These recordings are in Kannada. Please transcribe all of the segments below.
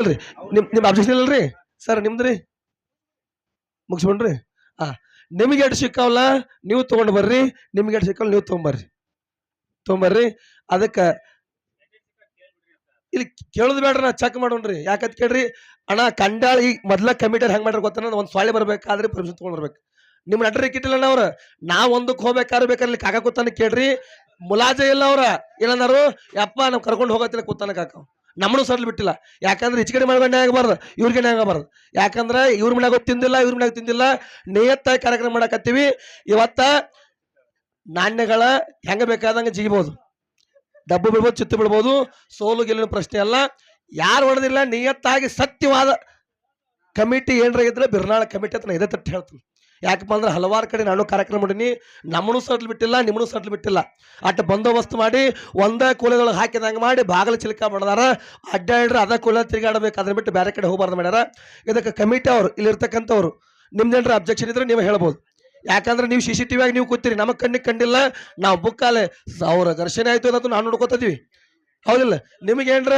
ಅಲ್ರಿ ನಿಮ್ ನಿಮ್ ಅಬ್ಜೆಕ್ಷನ್ ಇಲ್ರಿ ಸರ್ ನಿಮ್ದ್ರಿ? ಮುಗಿಸ್ಕೊಂಡ್ರಿ? ಹಾ. ನಿಮ್ಗೆ ಎಡ್ ಸಿಕ್ಕಾವಲ್ಲ, ನೀವು ತಗೊಂಡ್ ಬರ್ರಿ. ನಿಮ್ಗೆ ಎಡ್ ಸಿಕ್ಕಲ್ಲ ನೀವು ತಗೊಂಬರ್ರಿ ತಗೊಂಬರ್ರಿ. ಅದಕ್ಕೆ ಇಲ್ಲಿ ಕೇಳೋದು ಬೇಡ್ರಿ, ನಾ ಚೆಕ್ ಮಾಡೋಣ್ರಿ. ಯಾಕಂತ ಕೇಳ್ರಿ, ಅಣ್ಣ ಕಂಡಾಳ ಈಗ ಮೊದ್ಲ ಕಮಿಟಿ ಹೆಂಗ್ ಮಾಡ್ರಿ ಗೊತ್ತಾನ? ಒಂದ್ ಸೊಳ್ಳೆ ಬರ್ಬೇಕಾದ್ರೆ ಪರ್ಮಿಷನ್ ತಗೊಂಡ್ ಬರ್ಬೇಕು. ನಿಮ್ ನಟರಿ ಕಿಟ್ಟಿಲ್ಲ ಅವ್ರ? ನಾ ಒಂದಕ್ಕೆ ಹೋಗ್ಬೇಕಾದ್ರೆ ಬೇಕಾದ್ರೆ ಕಾಕ ಕೂತಾನ ಕೇಳ್ರಿ. ಮುಲಾಜ ಇಲ್ಲ ಅವ್ರ? ಏನಂದಾರು ಯಪ್ಪ, ನಾವು ಕರ್ಕೊಂಡು ಹೋಗತ್ತಿಲ್ಲ ಕೂತಾನ ಕಾಕ. ನಮ್ಮನು ಸರ್ಲಿ ಬಿಟ್ಟಿಲ್ಲ. ಯಾಕಂದ್ರೆ ಹೆಚ್ಚು ಕಡೆ ಮಾಡ್ಕೊಂಡೆ ಆಗಬಾರ್ದು ಇವ್ರಿಗೆ ಆಗಬಾರ್ದು. ಯಾಕಂದ್ರೆ ಇವ್ರ ಮನ್ಯಾಗ ತಿಂದಿಲ್ಲ, ಇವ್ರ ಮನ್ಯಾಗ ತಿಂದಿಲ್ಲ. ನಿಯತ್ತಾಗಿ ಕಾರ್ಯಕ್ರಮ ಮಾಡಕತ್ತೀವಿ. ಇವತ್ತ ನಾಣ್ಯಗಳ ಹೆಂಗೆ ಬೇಕಾದಂಗೆ ಜಿಗಿಬಹುದು ಡಬ್ಬು ಬಿಡ್ಬೋದು ಚಿತ್ತು ಬಿಡ್ಬೋದು ಸೋಲು ಗೆಲ್ಲಿನ ಪ್ರಶ್ನೆ ಅಲ್ಲ. ಯಾರು ಹೊಡೆದಿಲ್ಲ, ನಿಯತ್ತಾಗಿ ಸತ್ಯವಾದ ಕಮಿಟಿ ಏನರ ಇದ್ರೆ ಬಿರ್ನಾಳ ಕಮಿಟಿ ಅಂತ ನಾ ಇದೇ ತಟ್ಟು ಹೇಳ್ತೀನಿ. ಯಾಕಪ್ಪ ಅಂದ್ರೆ ಹಲವಾರು ಕಡೆ ನಾನು ಕಾರ್ಯಕ್ರಮ ಮಾಡೀನಿ. ನಮ್ಮನು ಸಟ್ಲು ಬಿಟ್ಟಿಲ್ಲ ನಿಮ್ಮನು ಸಟ್ಲು ಬಿಟ್ಟಿಲ್ಲ. ಅಟ್ಟ ಬಂದೋಬಸ್ತ್ ಮಾಡಿ ಒಂದೇ ಕೂಲೆದೊಳಗೆ ಹಾಕಿದಂಗೆ ಮಾಡಿ ಬಾಗಿಲು ಚಿಲಕ ಮಾಡ್ದಾರ. ಅಡ್ಡಾಡ್ರೆ ಅದ ಕೂಲ ತಿರುಗಾಡಬೇಕು ಅದ್ರ ಬಿಟ್ಟು ಬೇರೆ ಕಡೆ ಹೋಗ್ಬಾರ್ದು ಮಾಡ್ಯಾರ. ಇದಕ್ಕೆ ಕಮಿಟಿ ಅವರು ಇಲ್ಲಿರ್ತಕ್ಕಂಥವ್ರು ನಿಮ್ದೇನ್ರ ಅಬ್ಜೆಕ್ಷನ್ ಇದ್ರೆ ನೀವು ಹೇಳ್ಬೋದು. ಯಾಕಂದ್ರೆ ನೀವು ಸಿ ಸಿ ಟಿ ನೀವು ಕೂತೀರಿ. ನಮ್ಮ ಕಣ್ಣಿಗೆ ಕಂಡಿಲ್ಲ. ನಾವು ಬುಕ್ಕಾಲೆ ಅವ್ರ ಘರ್ಷಣೆ ಆಯ್ತು ಅನ್ನೋದು ನಾವು ನೋಡ್ಕೋತಿದ್ವಿ ಹೌದಿಲ್ಲ? ನಿಮಗೇನ್ರ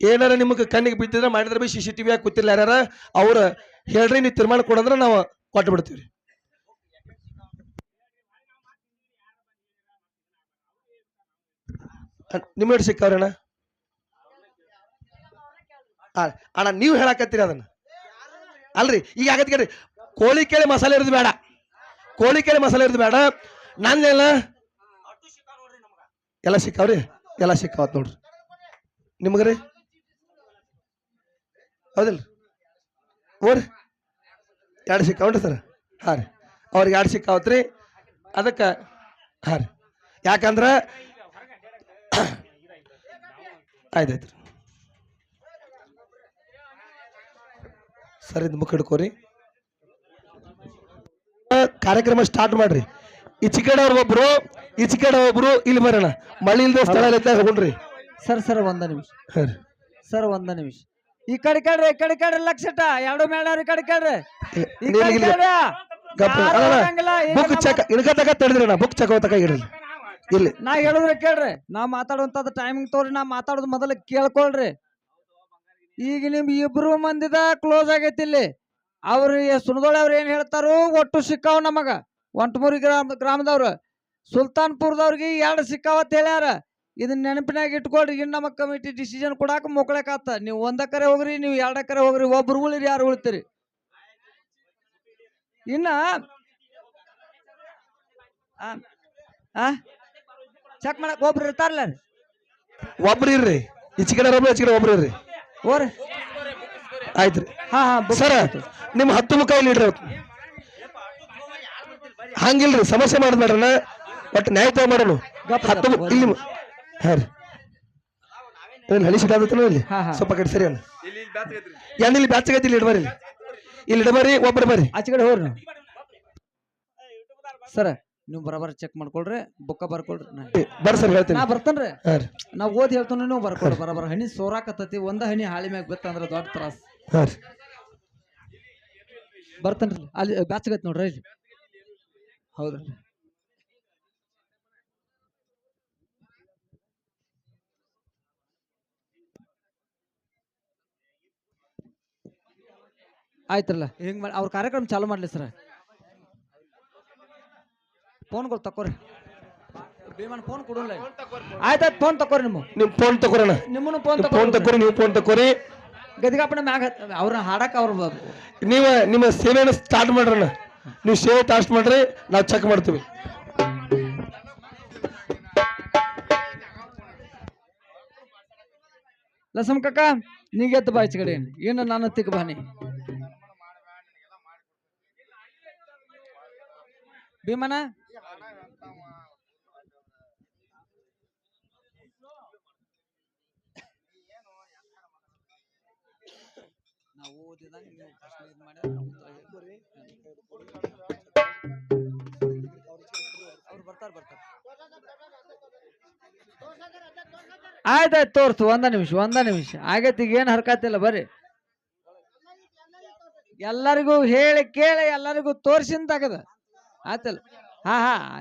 ಏನಾರ ನಿಮಗೆ ಕಣ್ಣಿಗೆ ಬಿದ್ದಿದ್ರೆ ಮಾಡಿದ್ರೆ B C C T V ಕೂತಿಲ್ಲ ಯಾರ ಅವ್ರು ಹೇಳ್ರಿ, ನೀವು ತೀರ್ಮಾನ ಕೊಡಂದ್ರೆ ನಾವು ಕೊಟ್ಟು ಬಿಡ್ತೀವಿ ನಿಮ್ಮ ಎಷ್ಟು ಸಿಕ್ಕವ್ರಣ್ಣ ಅಣ್ಣ, ನೀವು ಹೇಳಕತ್ತೀರಿ ಅದನ್ನ. ಅಲ್ರಿ, ಈಗ ಆಗತ್ತೆ ಕೇಳಿ ಕೋಳಿ ಕೇಳಿ ಮಸಾಲೆ ಇರೋದು ಬೇಡ. ಕೋಳಿ ಕೇಳಿ ಮಸಾಲೆ ಇರೋದು ಬೇಡ. ನಾನೆಲ್ಲ ಎಲ್ಲ ಸಿಕ್ಕಾವ್ರಿ? ಎಲ್ಲ ಸಿಕ್ಕಾವತ್ ನೋಡ್ರಿ. ನಿಮಗ್ರಿ? ಹೌದಿಲ್ರಿ. ಓರಿ ಎರಡು ಸಿಕ್ಕಾವನ್ರಿ ಸರ್. ಹಾಂ ರೀ. ಅವ್ರಿಗೆ ಎರಡು ಸಿಕ್ಕಾವತ್ರಿ. ಅದಕ್ಕೆ ಹಾಂ ರೀ. ಯಾಕಂದ್ರೆ ಆಯ್ತಾಯ್ತು ಸರ್ ಇದು ಮುಖ ಹಿಡ್ಕೋರಿ. ಕಾರ್ಯಕ್ರಮ ಸ್ಟಾರ್ಟ್ ಮಾಡ್ರಿ. ಈಚೆ ಕಡೆ ಒಬ್ರು ಈಚೆ ಕಡೆ ಒಬ್ರು ಇಲ್ಲಿ ಬರೋಣ. ಮಳಿ ಇಲ್ದ ಸ್ಥಳ ಇರುತ್ತೆ ಹೋಗ್ರಿ. ಸರ್ ಸರ್ ಒಂದ ನಿಮಿಷ. ಹಾಂ ರೀ. ಸರ್ ಒಂದ ನಿಮಿಷ. ಈ ಕಡೆ ಕೇಳ್ರಿ ಈ ಕಡೆ ಕೇಳ್ರಿ ಲಕ್ಷಟ ಎರಡು ಮೇಳವ್ರ ಈ ಕಡೆ ಕೇಳ್ರಿ. ಈ ಕಡೆ ಇಲ್ಲಿ- ಕೇಳ್ರಿ. ಗಪ್ಪ ಯಾರು ಅಲ್ಲ, ಹೋಗಂಗಿಲ್ಲ, ಈಗ ಬುಕ್ ನಮ್ಮ- ಚೆಕ್ ತಡೆದ್ರಿ ನಾ ಬುಕ್ ಚೆಕ್ ತಕ ಇಡ್ರಿ. ಇಲ್ಲಿ. ನಾ ಹೇಳಿದ್ರೆ ಕೇಳ್ರಿ ನಾ ಮಾತಾಡುವಂತದ ಟೈಮಿಂಗ್ ತೋರಿ ನಾ ಮಾತಾಡೋದು ಮೊದಲು ಕೇಳ್ಕೊಳ್ರಿ. ಈಗ ನಿಮ್ ಇಬ್ರು ಮಂದಿದ ಕ್ಲೋಸ್ ಆಗೈತಿ ಇಲ್ಲಿ. ಅವ್ರು ಸುಣದೋಳಿ ಅವ್ರ ಏನ್ ಹೇಳ್ತಾರು ಒಟ್ಟು ಸಿಕ್ಕಾವ್ ನಮಗ. ಒಂಟ್ಮೂರಿ ಗ್ರಾಮ ಗ್ರಾಮದವ್ರು. ಸುಲ್ತಾನ್ಪುರದವ್ರಿಗೆ ಎರಡು ಸಿಕ್ಕಾವತ್ ಹೇಳ್ಯಾರ. ಇದನ್ನ ನೆನಪಿನಾಗ ಇಟ್ಕೊಳ್ರಿ. ಇನ್ನು ನಮ್ಮ ಕಮಿಟಿ ಡಿಸಿಷನ್ ಕೊಡಾಕ ಮೊಕ್ಳಕಾತ ನೀವು ಒಂದ ಕರೆ ಹೋಗ್ರಿ ನೀವು ಎರಡ ಕರೆ ಹೋಗ್ರಿ ಒಬ್ರು ಉಳಿರಿ ಯಾರು ಉಳಿತೀರಿ? ಇನ್ನ ಚೆಕ್ ಮಾಡಕ್ ಒಬ್ರು ಇರ್ತಾರಲ್ಲ ಒಬ್ರು ಇರ್ರಿ. ಈಚೆ ಕಡೆ ಈಚೆ ಕಡೆ ಒಬ್ರು ಇರ್ರಿ. ಓರಿ ಆಯ್ತ್ರಿ. ಹಾ ಹಾ ಸರ್ ಸರ ಆಯ್ತು. ನಿಮ್ ಹತ್ತು ಮುಖ ಇಲ್ಲಿ ಇಡ್ರಿ. ಹಂಗಿಲ್ರಿ ಸಮಸ್ಯೆ ಮಾಡಿದ್ ಬೇಡ್ರಣ್ಣ ಒಟ್ಟು ನ್ಯಾಯ ಮಾಡೋಣ ಹತ್ತು ಇಲ್ಲಿ ಹಾ ರೀ. ಏನ್ ಹಳಿ ಸಿಟ್ಟಾದತ್ತನ ಇಲ್ಲಿ? ಹಾ, ಹಾ. ಸ್ವಲ್ಪ ಕಡೆ ಸರಿ ಅಲ್ಲ. ಏನ್ ಇಲ್ಲಿ ಬ್ಯಾಚಗೈತಿ ಇಲ್ಲಿ ಇಡಬಾರಿ ಇಲ್ಲಿ? ಇಲ್ಲಿ ಒಬ್ಬರು ಒಬ್ರು ಬರ್ರಿ. ಆಚೆ ಕಡೆ ಹೋಗ್ರಿ ನೀವು. ಸರ ನೀವು ಬರಬರ ಚೆಕ್ ಮಾಡ್ಕೊಳ್ರಿ ಬುಕ್ಕ ಬರ್ಕೊಳ್ರಿ. ನಾ ಬರ್ರಿ ಸರ್ ಹೇಳ್ತೀನಿ. ನಾ ಬರ್ತೇನ್ರಿ. ಹಾ ರೀ. ನಾ ಓದಿ ಹೇಳ್ತಾನೆ ನೀವು ಬರ್ಕೊಳ್ರಿ ಬರಬರ. ಹನಿ ಸೋರಾಕತ್ತೈತಿ ಒಂದ ಹನಿ ಹಾಳಿ ಮ್ಯಾಗ ಬಿತ್ತಂದ್ರ ದೊಡ್ಡ ತ್ರಾಸ್. ಹಾ ರೀ. ಬರ್ತೇನ್ರಿ ಅಲ್ಲಿ ಬ್ಯಾಚಗೈತಿ ನೋಡ್ರಿ ಇಲ್ಲಿ. ಹೌದ್ರಿ. ಆಯ್ತ್ರಲ್ಲ. ಹೆಂಗ್ ಮಾಡಿ ಅವ್ರ ಕಾರ್ಯಕ್ರಮ ಚಾಲು ಮಾಡ್ಲಿ ಸರ್. ಫೋನ್ಗಳು ತಕೋರಿ ಭೀಮನ್ ಫೋನ್ ಕೊಡಲ್ಲ ಆಯ್ತಾಯ್ತು ಫೋನ್ ತಕೋರಿ ನಿಮ್ಮ ನಿಮ್ ಫೋನ್ ತಗೋರಣ ನಿಮ್ಮನ್ನು ಫೋನ್ ಫೋನ್ ತಕೋರಿ ನೀವು ಫೋನ್ ತಗೋರಿ ಗದಿಗಾಪಣ ಮ್ಯಾಗ ಅವ್ರನ್ನ ಹಾಡಕ್ ಅವ್ರ ನೀವ ನಿಮ್ಮ ಸೇವೆಯನ್ನು ಸ್ಟಾರ್ಟ್ ಮಾಡ್ರಣ್ಣ ನೀವು ಸೇವೆ ಸ್ಟಾರ್ಟ್ ಮಾಡ್ರಿ ನಾವು ಚೆಕ್ ಮಾಡ್ತೀವಿ. ಲಸಮ್ ಕಕ್ಕ ನೀಗೆ ಗೆದ್ದು ಬಾಯ್ಚ ಕಡೆ ಏನು ನಾನು ತಿಕ್ ಬಾನಿ ಭೀಮನ? ನಾವು ಓದಿದಂಗೆ ನೀವು ಪ್ರಶ್ನೆ ಇದ್. ಅವ್ರು ಬರ್ತಾರ ಬರ್ತಾರ. ಆಯ್ತಾಯ್ತು ತೋರ್ಸು ಒಂದ ನಿಮಿಷ ಒಂದ ನಿಮಿಷ. ಆಗೈತಿ ಈಗ ಏನು ಹರ್ಕತ್ತಿಲ್ಲ ಬರ್ರಿ. ಎಲ್ಲರಿಗೂ ಹೇಳಿ ಕೇಳಿ ಎಲ್ಲರಿಗೂ હા ચાલો हाँ